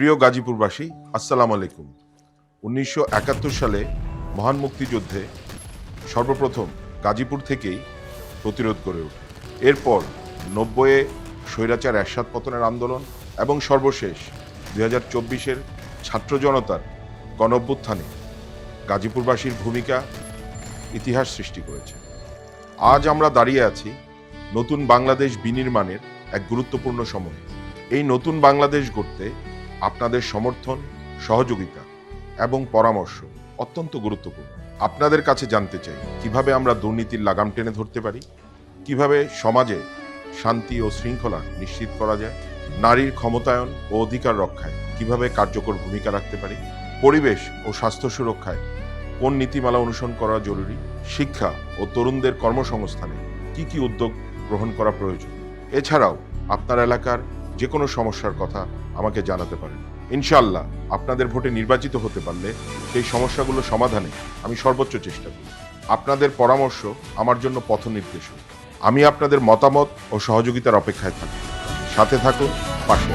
প্রিয় গাজীপুরবাসী, আসসালাম আলাইকুম। উনিশশো একাত্তর সালে মহান মুক্তিযুদ্ধে সর্বপ্রথম গাজীপুর থেকেই প্রতিরোধ করে ওঠে। এরপর নব্বইয়ে স্বৈরাচার এরশাদ পতনের আন্দোলন এবং সর্বশেষ দুই হাজার চব্বিশের ছাত্র জনতার গণঅভ্যুত্থানে গাজীপুরবাসীর ভূমিকা ইতিহাস সৃষ্টি করেছে। আজ আমরা দাঁড়িয়ে আছি নতুন বাংলাদেশ বিনির্মাণের এক গুরুত্বপূর্ণ সময়ে। এই নতুন বাংলাদেশ গড়তে আপনাদের সমর্থন, সহযোগিতা এবং পরামর্শ অত্যন্ত গুরুত্বপূর্ণ। আপনাদের কাছে জানতে চাই, কীভাবে আমরা দুর্নীতির লাগাম টেনে ধরতে পারি? কীভাবে সমাজে শান্তি ও শৃঙ্খলা নিশ্চিত করা যায়? নারীর ক্ষমতায়ন ও অধিকার রক্ষায় কীভাবে কার্যকর ভূমিকা রাখতে পারি? পরিবেশ ও স্বাস্থ্য সুরক্ষায় কোন নীতিমালা অনুসরণ করা জরুরি? শিক্ষা ও তরুণদের কর্মসংস্থানে কি কি উদ্যোগ গ্রহণ করা প্রয়োজন? এছাড়াও আপনার এলাকার যে কোনো সমস্যার কথা আমাকে জানাতে পারেন। ইনশাল্লাহ আপনাদের ভোটে নির্বাচিত হতে পারলে সেই সমস্যাগুলো সমাধানে আমি সর্বোচ্চ চেষ্টা করি। আপনাদের পরামর্শ আমার জন্য পথ নির্দেশক আমি আপনাদের মতামত ও সহযোগিতার অপেক্ষায় থাকি। সাথে থাকুন, পাশে।